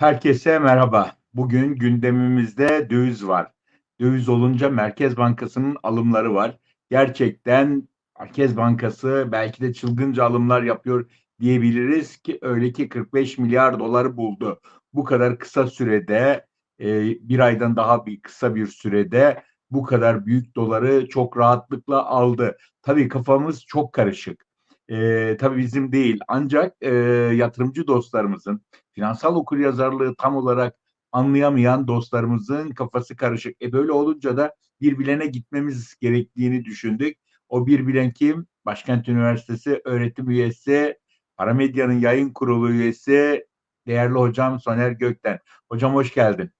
Herkese merhaba. Bugün gündemimizde döviz var. Döviz olunca Merkez Bankası'nın alımları var. Gerçekten Merkez Bankası belki de çılgınca alımlar yapıyor diyebiliriz ki öyle ki 45 milyar doları buldu. Bu kadar kısa sürede e, bir aydan daha bir kısa bir sürede bu kadar büyük doları çok rahatlıkla aldı. Tabii kafamız çok karışık. E, tabii bizim değil ancak e, yatırımcı dostlarımızın finansal okuryazarlığı tam olarak anlayamayan dostlarımızın kafası karışık. E böyle olunca da bir bilene gitmemiz gerektiğini düşündük. O bir bilen kim? Başkent Üniversitesi öğretim üyesi, Paramedya'nın yayın kurulu üyesi, değerli hocam Soner Gökten. Hocam hoş geldin.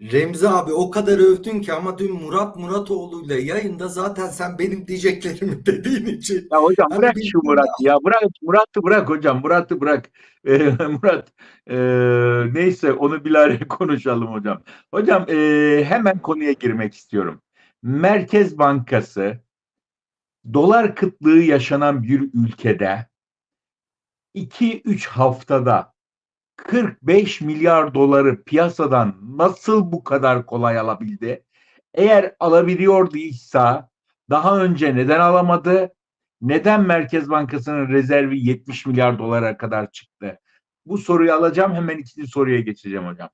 Remzi abi o kadar övdün ki ama dün Murat Muratoğlu'yla yayında zaten sen benim diyeceklerimi dediğin için. Ya hocam Hani bırak şu Murat'ı ya bırak Murat'ı bırak hocam Murat'ı bırak. Ee, Murat e, neyse onu bilahare konuşalım hocam. Hocam e, hemen konuya girmek istiyorum. Merkez Bankası dolar kıtlığı yaşanan bir ülkede 2-3 haftada 45 milyar doları piyasadan nasıl bu kadar kolay alabildi? Eğer alabiliyorduysa daha önce neden alamadı? Neden Merkez Bankası'nın rezervi 70 milyar dolara kadar çıktı? Bu soruyu alacağım hemen ikinci soruya geçeceğim hocam.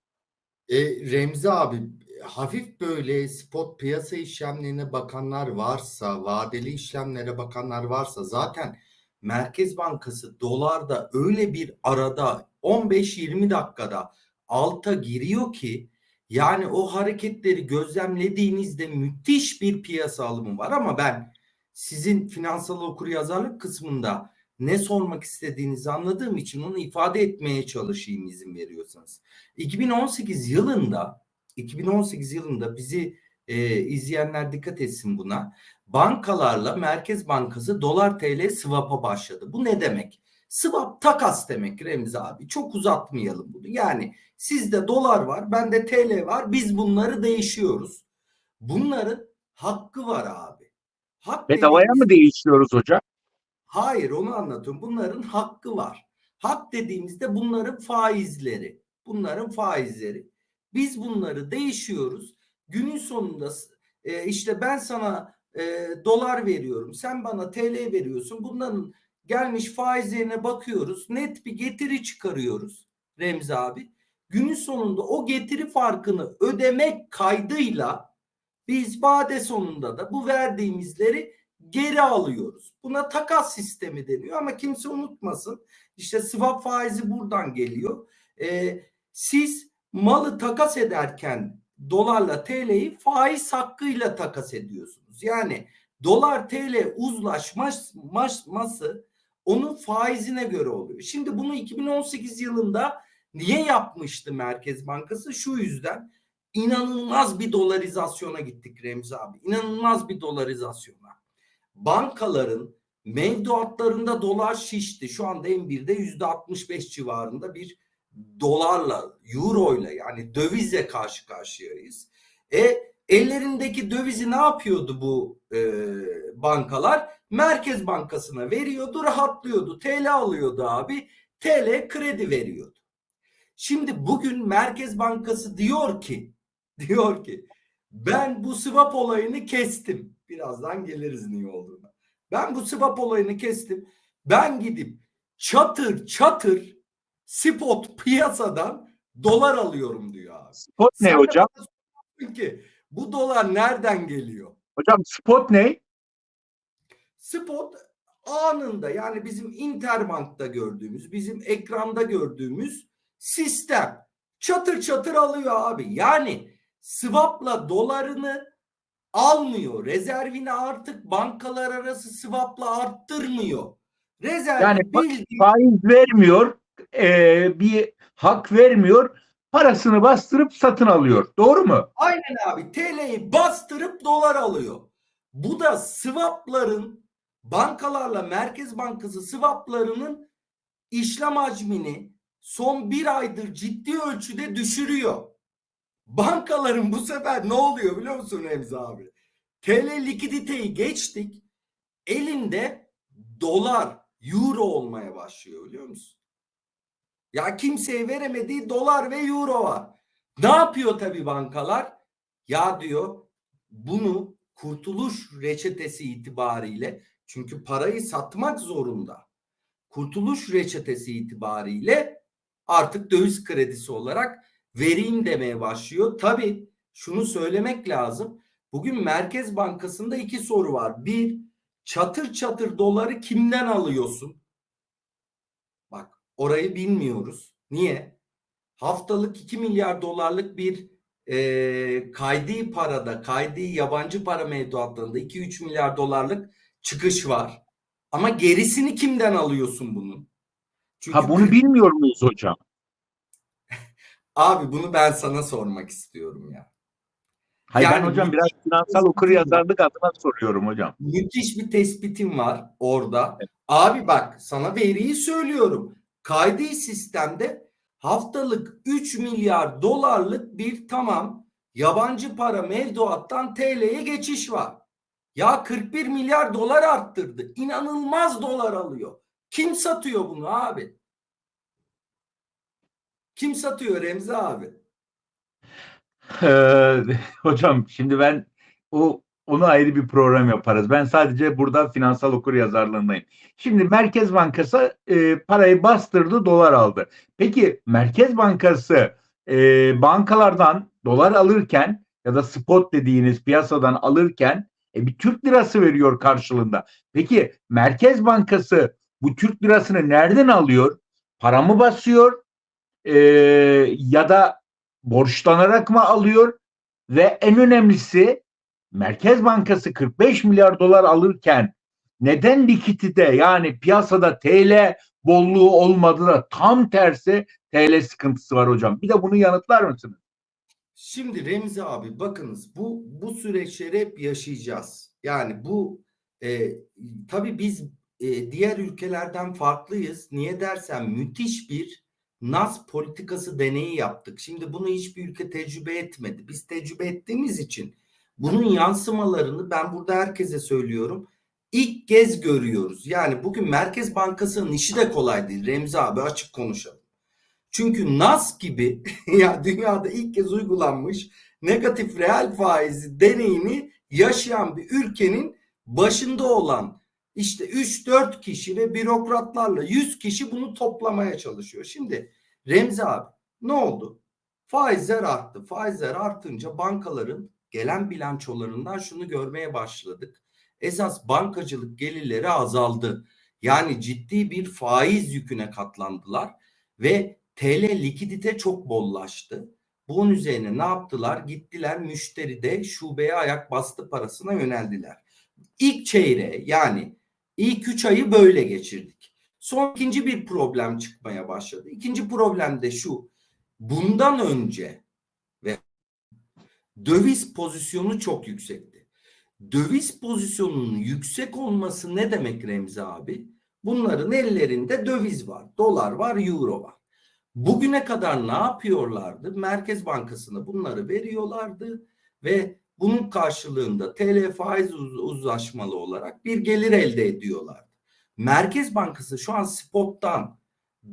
E, Remzi abi hafif böyle spot piyasa işlemlerine bakanlar varsa, vadeli işlemlere bakanlar varsa zaten Merkez Bankası dolarda öyle bir arada 15-20 dakikada alta giriyor ki yani o hareketleri gözlemlediğinizde müthiş bir piyasa alımı var ama ben sizin finansal okuryazarlık kısmında ne sormak istediğinizi anladığım için onu ifade etmeye çalışayım izin veriyorsanız. 2018 yılında 2018 yılında bizi e, izleyenler dikkat etsin buna. Bankalarla Merkez Bankası dolar TL swap'a başladı. Bu ne demek? Swap takas demek Remzi abi. Çok uzatmayalım bunu. Yani sizde dolar var, bende TL var. Biz bunları değişiyoruz. Bunların hakkı var abi. Hak Bedavaya dediğimiz- mı değişiyoruz hocam? Hayır onu anlatıyorum. Bunların hakkı var. Hak dediğimizde bunların faizleri. Bunların faizleri. Biz bunları değişiyoruz. Günün sonunda e, işte ben sana e, dolar veriyorum. Sen bana TL veriyorsun. Bunların gelmiş faizlerine bakıyoruz. Net bir getiri çıkarıyoruz Remzi abi. Günün sonunda o getiri farkını ödemek kaydıyla biz vade sonunda da bu verdiğimizleri geri alıyoruz. Buna takas sistemi deniyor ama kimse unutmasın. İşte swap faizi buradan geliyor. Ee, siz malı takas ederken dolarla TL'yi faiz hakkıyla takas ediyorsunuz. Yani dolar TL uzlaşması onun faizine göre oluyor. Şimdi bunu 2018 yılında niye yapmıştı Merkez Bankası? Şu yüzden inanılmaz bir dolarizasyona gittik Remzi abi. İnanılmaz bir dolarizasyona. Bankaların mevduatlarında dolar şişti. Şu anda M1'de yüzde 65 civarında bir dolarla, euroyla yani dövizle karşı karşıyayız. E ellerindeki dövizi ne yapıyordu bu e, bankalar? Merkez Bankası'na veriyordu, rahatlıyordu. TL alıyordu abi. TL kredi veriyordu. Şimdi bugün Merkez Bankası diyor ki diyor ki ben bu swap olayını kestim. Birazdan geliriz niye olduğuna. Ben bu swap olayını kestim. Ben gidip çatır çatır spot piyasadan dolar alıyorum diyor abi. Spot ne Sen hocam? ki bu dolar nereden geliyor? Hocam spot ne? Spot anında yani bizim Interbank'ta gördüğümüz, bizim ekranda gördüğümüz sistem çatır çatır alıyor abi. Yani swap'la dolarını almıyor. Rezervini artık bankalar arası swap'la arttırmıyor. Rezervi Yani bildiğin Faiz vermiyor, e, bir hak vermiyor, parasını bastırıp satın alıyor. Doğru mu? Aynen abi TL'yi bastırıp dolar alıyor. Bu da swapların bankalarla Merkez Bankası swaplarının işlem hacmini son bir aydır ciddi ölçüde düşürüyor. Bankaların bu sefer ne oluyor biliyor musun Remzi abi? TL likiditeyi geçtik. Elinde dolar, euro olmaya başlıyor biliyor musun? Ya kimseye veremediği dolar ve euro var. Ne yapıyor tabii bankalar? Ya diyor bunu kurtuluş reçetesi itibariyle çünkü parayı satmak zorunda. Kurtuluş reçetesi itibariyle artık döviz kredisi olarak vereyim demeye başlıyor. Tabii şunu söylemek lazım. Bugün Merkez Bankası'nda iki soru var. Bir, çatır çatır doları kimden alıyorsun? Orayı bilmiyoruz. Niye? Haftalık 2 milyar dolarlık bir e, kaydi parada, kaydi yabancı para mevduatlarında 2-3 milyar dolarlık çıkış var. Ama gerisini kimden alıyorsun bunun? Çünkü Ha bunu bilmiyor muyuz hocam? Abi bunu ben sana sormak istiyorum ya. Hayır ben Yani hocam müthiş- biraz finansal okuryazarlık adına soruyorum hocam. Müthiş bir tespitim var orada. Abi bak sana veriyi söylüyorum. Kaydi sistemde haftalık 3 milyar dolarlık bir tamam yabancı para mevduattan TL'ye geçiş var. Ya 41 milyar dolar arttırdı. İnanılmaz dolar alıyor. Kim satıyor bunu abi? Kim satıyor Remzi abi? Ee, hocam şimdi ben o onu ayrı bir program yaparız. Ben sadece burada finansal okuryazarlığındayım. Şimdi Merkez Bankası e, parayı bastırdı, dolar aldı. Peki Merkez Bankası e, bankalardan dolar alırken ya da spot dediğiniz piyasadan alırken e, bir Türk lirası veriyor karşılığında. Peki Merkez Bankası bu Türk lirasını nereden alıyor? Para mı basıyor? E, ya da borçlanarak mı alıyor? Ve en önemlisi Merkez Bankası 45 milyar dolar alırken neden likidite yani piyasada TL bolluğu olmadı da tam tersi TL sıkıntısı var hocam. Bir de bunu yanıtlar mısınız? Şimdi Remzi abi bakınız bu bu süreçleri hep yaşayacağız. Yani bu e, tabii biz e, diğer ülkelerden farklıyız. Niye dersen müthiş bir nas politikası deneyi yaptık. Şimdi bunu hiçbir ülke tecrübe etmedi. Biz tecrübe ettiğimiz için bunun yansımalarını ben burada herkese söylüyorum. İlk kez görüyoruz. Yani bugün Merkez Bankası'nın işi de kolay değil. Remzi abi açık konuşalım. Çünkü NAS gibi ya dünyada ilk kez uygulanmış negatif reel faizi deneyini yaşayan bir ülkenin başında olan işte 3-4 kişi ve bürokratlarla 100 kişi bunu toplamaya çalışıyor. Şimdi Remzi abi ne oldu? Faizler arttı. Faizler artınca bankaların gelen bilançolarından şunu görmeye başladık. Esas bankacılık gelirleri azaldı. Yani ciddi bir faiz yüküne katlandılar ve TL likidite çok bollaştı. Bunun üzerine ne yaptılar? Gittiler müşteride şubeye ayak bastı parasına yöneldiler. İlk çeyreğe yani ilk üç ayı böyle geçirdik. Son ikinci bir problem çıkmaya başladı. İkinci problem de şu. Bundan önce döviz pozisyonu çok yüksekti. Döviz pozisyonunun yüksek olması ne demek Remzi abi? Bunların ellerinde döviz var, dolar var, euro var. Bugüne kadar ne yapıyorlardı? Merkez Bankası'na bunları veriyorlardı ve bunun karşılığında TL faiz uz- uzlaşmalı olarak bir gelir elde ediyorlardı. Merkez Bankası şu an spottan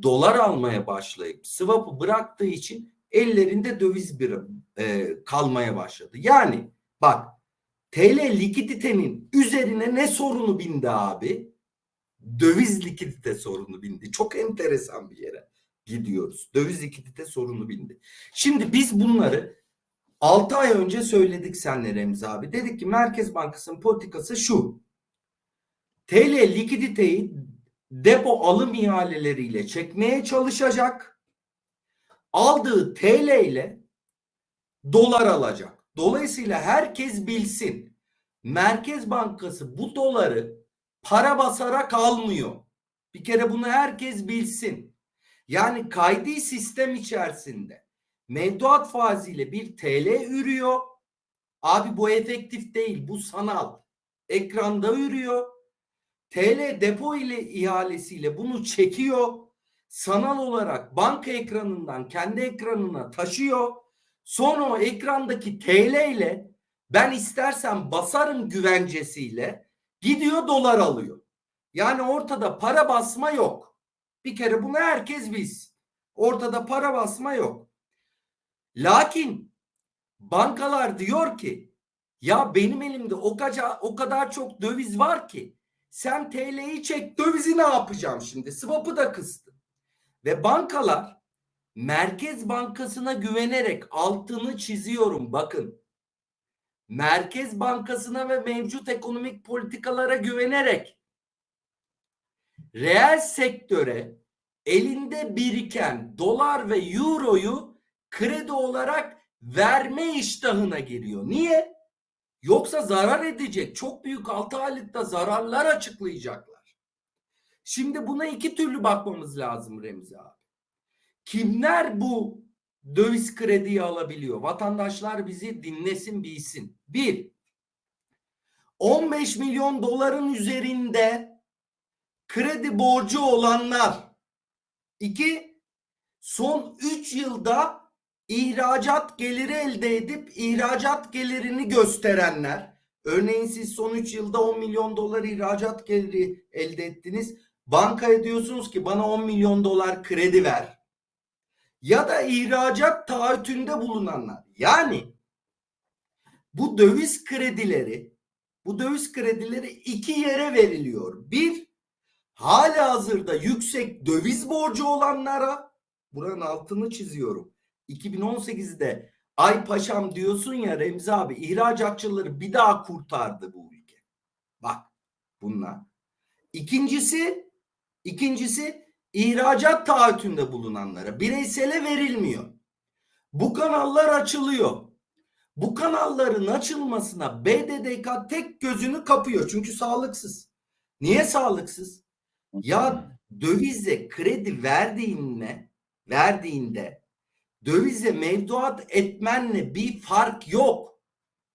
dolar almaya başlayıp swap'ı bıraktığı için ellerinde döviz bir e, kalmaya başladı. Yani bak TL likiditenin üzerine ne sorunu bindi abi? Döviz likidite sorunu bindi. Çok enteresan bir yere gidiyoruz. Döviz likidite sorunu bindi. Şimdi biz bunları 6 ay önce söyledik senle Remzi abi. Dedik ki Merkez Bankası'nın politikası şu. TL likiditeyi depo alım ihaleleriyle çekmeye çalışacak. Aldığı TL ile dolar alacak. Dolayısıyla herkes bilsin. Merkez Bankası bu doları para basarak almıyor. Bir kere bunu herkes bilsin. Yani kaydi sistem içerisinde mevduat faiziyle bir TL ürüyor. Abi bu efektif değil, bu sanal. Ekranda ürüyor. TL depo ile ihalesiyle bunu çekiyor. Sanal olarak banka ekranından kendi ekranına taşıyor. Sonra o ekrandaki TL ile ben istersen basarım güvencesiyle gidiyor dolar alıyor. Yani ortada para basma yok. Bir kere bunu herkes bilsin. Ortada para basma yok. Lakin bankalar diyor ki ya benim elimde o kadar, o kadar çok döviz var ki sen TL'yi çek dövizi ne yapacağım şimdi? Swap'ı da kıstı. Ve bankalar Merkez Bankası'na güvenerek altını çiziyorum bakın. Merkez Bankası'na ve mevcut ekonomik politikalara güvenerek reel sektöre elinde biriken dolar ve euroyu kredi olarak verme iştahına giriyor. Niye? Yoksa zarar edecek. Çok büyük altı aylıkta zararlar açıklayacaklar. Şimdi buna iki türlü bakmamız lazım Remzi abi. Kimler bu döviz krediyi alabiliyor? Vatandaşlar bizi dinlesin bilsin. Bir, 15 milyon doların üzerinde kredi borcu olanlar. İki, son 3 yılda ihracat geliri elde edip ihracat gelirini gösterenler. Örneğin siz son 3 yılda 10 milyon dolar ihracat geliri elde ettiniz. Bankaya diyorsunuz ki bana 10 milyon dolar kredi ver. Ya da ihracat taahhütünde bulunanlar. Yani bu döviz kredileri bu döviz kredileri iki yere veriliyor. Bir, hala hazırda yüksek döviz borcu olanlara buranın altını çiziyorum. 2018'de ay paşam diyorsun ya Remzi abi ihracatçıları bir daha kurtardı bu ülke. Bak bunlar. İkincisi ikincisi ihracat taahhütünde bulunanlara bireysele verilmiyor. Bu kanallar açılıyor. Bu kanalların açılmasına BDDK tek gözünü kapıyor. Çünkü sağlıksız. Niye sağlıksız? Ya dövize kredi verdiğinde verdiğinde dövize mevduat etmenle bir fark yok.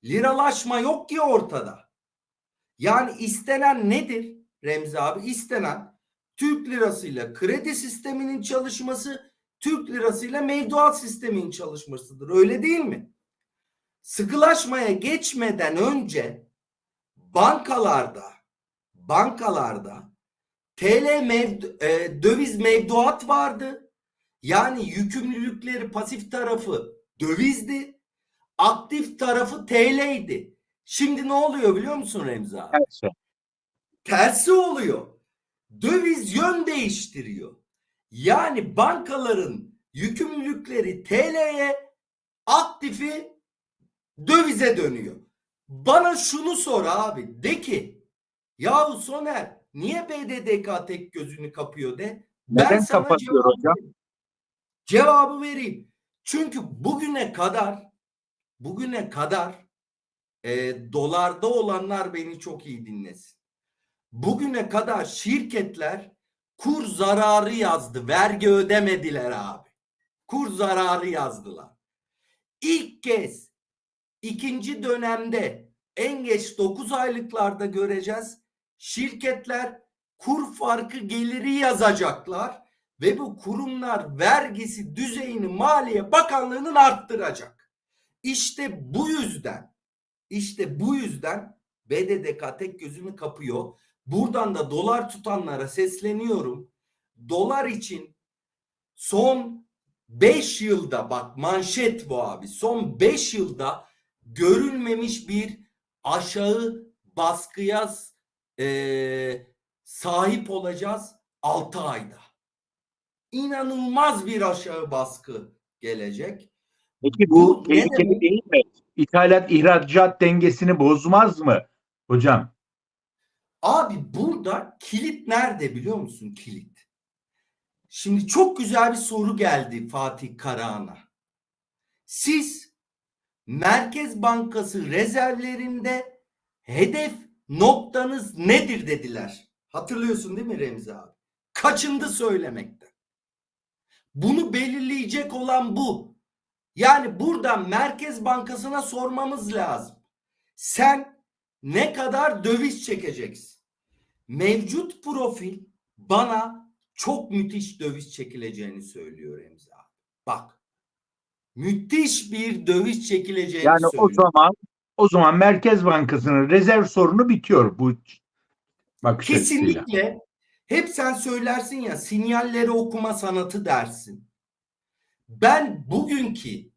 Liralaşma yok ki ortada. Yani istenen nedir Remzi abi? İstenen Türk lirasıyla kredi sisteminin çalışması, Türk lirasıyla mevduat sisteminin çalışmasıdır. Öyle değil mi? Sıkılaşmaya geçmeden önce bankalarda bankalarda TL mevdu, e, döviz mevduat vardı. Yani yükümlülükleri pasif tarafı dövizdi. Aktif tarafı TL'ydi. Şimdi ne oluyor biliyor musun Remzi abi? Evet. Tersi oluyor. Döviz yön değiştiriyor. Yani bankaların yükümlülükleri TL'ye, aktifi dövize dönüyor. Bana şunu sor abi. De ki yahu Soner niye BDDK tek gözünü kapıyor de. Neden sana kapatıyor cevabı hocam? Cevabı vereyim. Çünkü bugüne kadar bugüne kadar e, dolarda olanlar beni çok iyi dinlesin. Bugüne kadar şirketler kur zararı yazdı. Vergi ödemediler abi. Kur zararı yazdılar. İlk kez ikinci dönemde en geç 9 aylıklarda göreceğiz. Şirketler kur farkı geliri yazacaklar ve bu kurumlar vergisi düzeyini Maliye Bakanlığı'nın arttıracak. İşte bu yüzden işte bu yüzden BDDK tek gözünü kapıyor. Buradan da dolar tutanlara sesleniyorum. Dolar için son 5 yılda bak manşet bu abi. Son 5 yılda görülmemiş bir aşağı baskıya e, sahip olacağız 6 ayda. İnanılmaz bir aşağı baskı gelecek. Peki bu tehlikeli değil mi? İthalat ihracat dengesini bozmaz mı hocam? Abi burada kilit nerede biliyor musun kilit? Şimdi çok güzel bir soru geldi Fatih Karahan'a. Siz Merkez Bankası rezervlerinde hedef noktanız nedir dediler. Hatırlıyorsun değil mi Remzi abi? Kaçındı söylemekten. Bunu belirleyecek olan bu. Yani buradan Merkez Bankası'na sormamız lazım. Sen ne kadar döviz çekeceksin? Mevcut profil bana çok müthiş döviz çekileceğini söylüyor Remzi abi. Bak. Müthiş bir döviz çekileceğini Yani o söylüyor. zaman o zaman Merkez Bankası'nın rezerv sorunu bitiyor bu bakış açısıyla. Kesinlikle. Hep sen söylersin ya sinyalleri okuma sanatı dersin. Ben bugünkü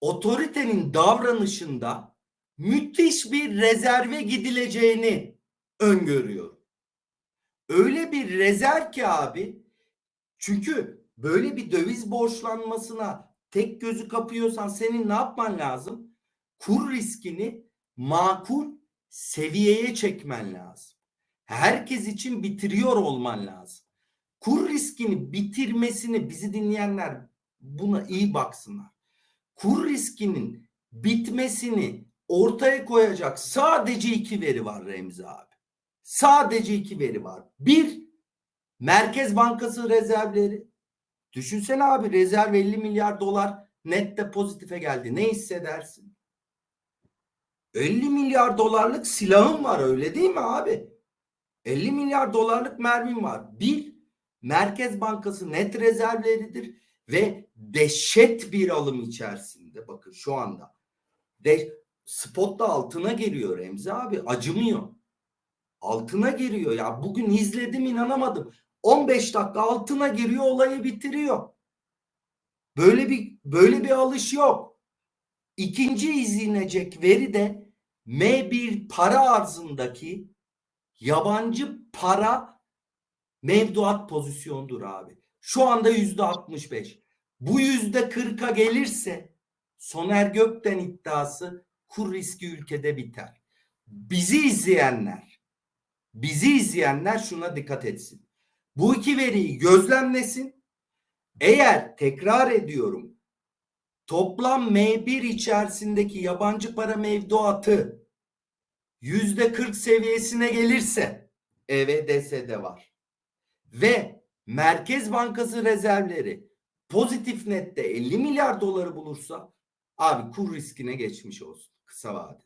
otoritenin davranışında müthiş bir rezerve gidileceğini öngörüyorum. Öyle bir rezerv ki abi çünkü böyle bir döviz borçlanmasına tek gözü kapıyorsan senin ne yapman lazım? Kur riskini makul seviyeye çekmen lazım. Herkes için bitiriyor olman lazım. Kur riskini bitirmesini bizi dinleyenler buna iyi baksınlar. Kur riskinin bitmesini ortaya koyacak sadece iki veri var Remzi abi. Sadece iki veri var. Bir, Merkez Bankası rezervleri. Düşünsene abi rezerv 50 milyar dolar nette pozitife geldi. Ne hissedersin? 50 milyar dolarlık silahın var öyle değil mi abi? 50 milyar dolarlık mermin var. Bir, Merkez Bankası net rezervleridir ve dehşet bir alım içerisinde. Bakın şu anda. De, spot da altına geliyor Remzi abi. Acımıyor. Altına giriyor ya. Bugün izledim inanamadım. 15 dakika altına giriyor olayı bitiriyor. Böyle bir böyle bir alış yok. İkinci izlenecek veri de M1 para arzındaki yabancı para mevduat pozisyondur abi. Şu anda yüzde 65. Bu yüzde 40'a gelirse Soner Gökten iddiası kur riski ülkede biter. Bizi izleyenler, bizi izleyenler şuna dikkat etsin. Bu iki veriyi gözlemlesin. Eğer tekrar ediyorum toplam M1 içerisindeki yabancı para mevduatı yüzde 40 seviyesine gelirse EVDS'de var. Ve Merkez Bankası rezervleri pozitif nette 50 milyar doları bulursa abi kur riskine geçmiş olsun kısa vadede.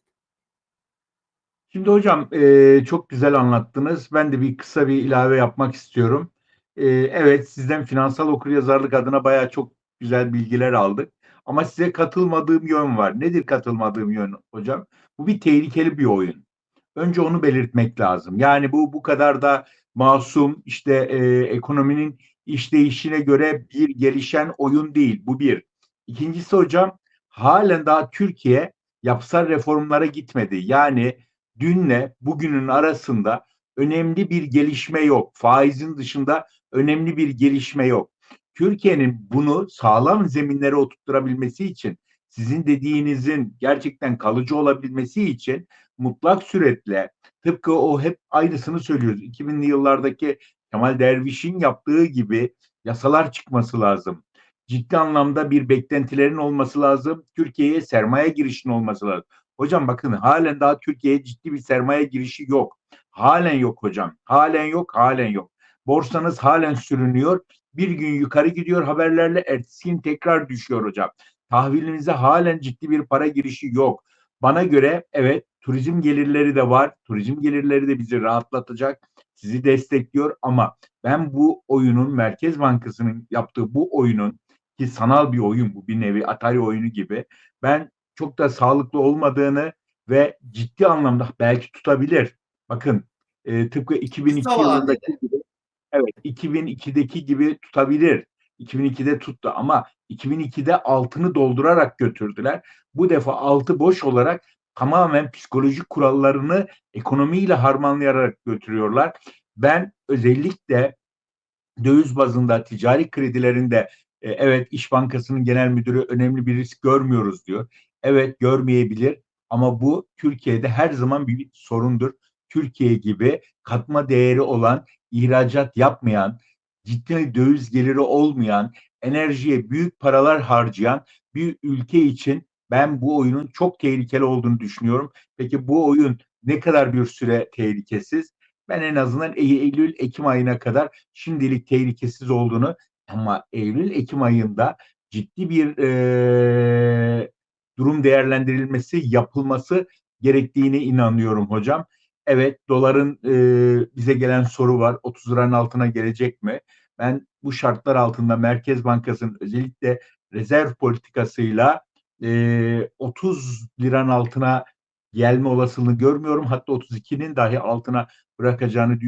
Şimdi hocam e, çok güzel anlattınız. Ben de bir kısa bir ilave yapmak istiyorum. E, evet sizden finansal okuryazarlık adına bayağı çok güzel bilgiler aldık. Ama size katılmadığım yön var. Nedir katılmadığım yön hocam? Bu bir tehlikeli bir oyun. Önce onu belirtmek lazım. Yani bu bu kadar da masum işte e, ekonominin işleyişine göre bir gelişen oyun değil. Bu bir. İkincisi hocam halen daha Türkiye yapısal reformlara gitmedi. Yani dünle bugünün arasında önemli bir gelişme yok. Faizin dışında önemli bir gelişme yok. Türkiye'nin bunu sağlam zeminlere oturtturabilmesi için sizin dediğinizin gerçekten kalıcı olabilmesi için mutlak suretle tıpkı o hep aynısını söylüyoruz. 2000'li yıllardaki Kemal Derviş'in yaptığı gibi yasalar çıkması lazım. Ciddi anlamda bir beklentilerin olması lazım. Türkiye'ye sermaye girişinin olması lazım. Hocam bakın halen daha Türkiye'ye ciddi bir sermaye girişi yok. Halen yok hocam. Halen yok, halen yok. Borsanız halen sürünüyor. Bir gün yukarı gidiyor haberlerle ertesi gün tekrar düşüyor hocam. Tahvilinize halen ciddi bir para girişi yok. Bana göre evet turizm gelirleri de var. Turizm gelirleri de bizi rahatlatacak. Sizi destekliyor ama ben bu oyunun Merkez Bankası'nın yaptığı bu oyunun ki sanal bir oyun bu bir nevi Atari oyunu gibi. Ben çok da sağlıklı olmadığını ve ciddi anlamda belki tutabilir. Bakın e, tıpkı 2002 Kısa yılındaki gibi evet 2002'deki gibi tutabilir. 2002'de tuttu ama 2002'de altını doldurarak götürdüler. Bu defa altı boş olarak tamamen psikolojik kurallarını ekonomiyle harmanlayarak götürüyorlar. Ben özellikle döviz bazında ticari kredilerinde e, evet İş Bankası'nın genel müdürü önemli bir risk görmüyoruz diyor. Evet görmeyebilir ama bu Türkiye'de her zaman bir sorundur. Türkiye gibi katma değeri olan, ihracat yapmayan, ciddi döviz geliri olmayan, enerjiye büyük paralar harcayan bir ülke için ben bu oyunun çok tehlikeli olduğunu düşünüyorum. Peki bu oyun ne kadar bir süre tehlikesiz? Ben en azından Eylül Ekim ayına kadar şimdilik tehlikesiz olduğunu ama Eylül Ekim ayında ciddi bir e, durum değerlendirilmesi yapılması gerektiğine inanıyorum hocam. Evet doların e, bize gelen soru var 30 liranın altına gelecek mi? Ben bu şartlar altında Merkez Bankası'nın özellikle rezerv politikasıyla e, 30 liranın altına gelme olasılığını görmüyorum. Hatta 32'nin dahi altına bırakacağını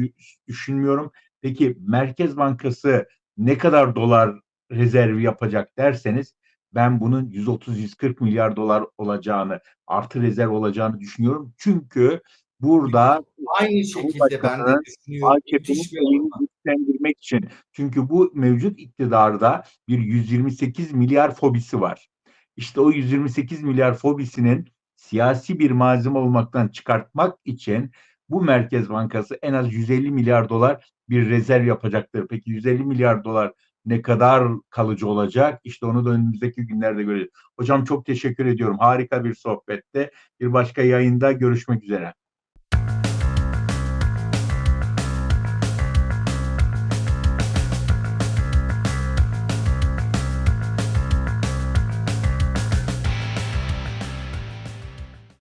düşünmüyorum. Peki Merkez Bankası ne kadar dolar rezervi yapacak derseniz ben bunun 130-140 milyar dolar olacağını, artı rezerv olacağını düşünüyorum. Çünkü burada Aynı şekilde ben de düşünüyorum. AKP'nin güçlendirmek için. Çünkü bu mevcut iktidarda bir 128 milyar fobisi var. İşte o 128 milyar fobisinin siyasi bir malzeme olmaktan çıkartmak için bu Merkez Bankası en az 150 milyar dolar bir rezerv yapacaktır. Peki 150 milyar dolar ne kadar kalıcı olacak? İşte onu da önümüzdeki günlerde göreceğiz. Hocam çok teşekkür ediyorum. Harika bir sohbette. Bir başka yayında görüşmek üzere.